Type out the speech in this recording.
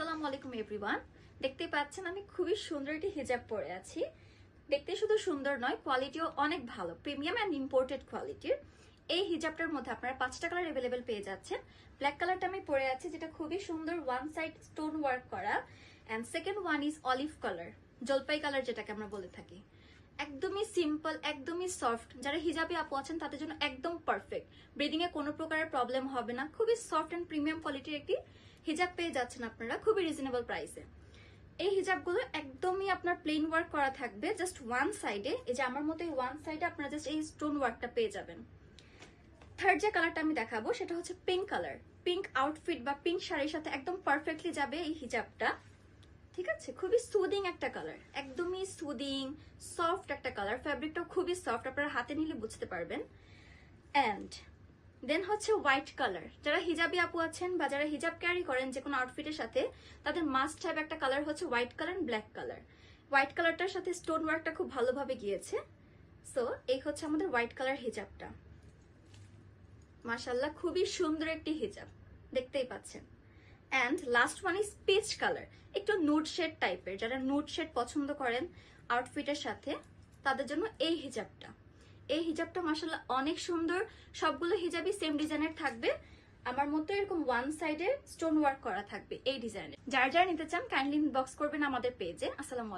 আসসালামু আলাইকুম এভরিওয়ান দেখতে পাচ্ছেন আমি খুবই সুন্দর একটি হিজাব পরে আছি। দেখতে শুধু সুন্দর নয় কোয়ালিটিও অনেক ভালো প্রিমিয়াম অ্যান্ড ইম্পোর্টেড কোয়ালিটির এই হিজাবটার মধ্যে আপনারা পাঁচটা কালার অ্যাভেলেবেল পেয়ে যাচ্ছেন। ব্ল্যাক কালারটা আমি পরে আছি, যেটা খুবই সুন্দর ওয়ান সাইড স্টোন ওয়ার্ক করা। And second one is olive colour জলপাই কালার যেটাকে আমরা বলে থাকি। একদমই সিম্পল একদমই সফট যারা হিজাবি আপু আছেন, তাদের জন্য একদম পারফেক্ট ব্রিদিং এ কোনো প্রকারের প্রবলেম হবে না। খুবই সফট অ্যান্ড প্রিমিয়াম কোয়ালিটির একটি হিজাব পেয়ে যাচ্ছেন আপনারা খুবই রিজনেবল প্রাইসে এই হিজাবগুলো একদমই আপনার প্লেন ওয়ার্ক করা থাকবে। জাস্ট ওয়ান সাইডে এই যে আমার মতো ওয়ান সাইডে আপনারা জাস্ট এই স্টোন ওয়ার্কটা পেয়ে যাবেন। থার্ড যে কালারটা আমি দেখাবো, সেটা হচ্ছে পিঙ্ক কালার পিঙ্ক আউটফিট বা পিঙ্ক শাড়ির সাথে একদম পারফেক্টলি যাবে এই হিজাবটা আছে খুবই সুদিং একটা কালার একদমই সুদিং সফট একটা কালার ফ্যাব্রিকটাও খুবই সফট আপনারা হাতে নিলে বুঝতে পারবেন। অ্যান্ড দেন হচ্ছে হোয়াইট কালার যারা হিজাবি আপু আছেন বা যারা হিজাব ক্যারি করেন যে কোনো আউটফিটের সাথে, তাদের মাস্ট হ্যাভ একটা কালার হচ্ছে white colour and black colour white কালারটার সাথে স্টোন ওয়ার্কটা খুব ভালোভাবে গিয়েছে। সো এই হচ্ছে আমাদের হোয়াইট কালার হিজাবটা মাশাল্লাহ খুবই সুন্দর একটি হিজাব দেখতেই পাচ্ছেন। And last one is peach colour একটু নুট শেড টাইপের যারা নুট শেড পছন্দ করেন আউটফিটের সাথে, তাদের জন্য এই হিজাবটা। এই হিজাবটা মাসাল্লাহ অনেক সুন্দর। সবগুলো হিজাবই সেম ডিজাইনের থাকবে। আমার মতো এরকম ওয়ান সাইডে স্টোন ওয়ার্ক করা থাকবে এই ডিজাইনে যার যারা নিতে চান কাইন্ডলি বক্স করবেন আমাদের পেজে আসসালামু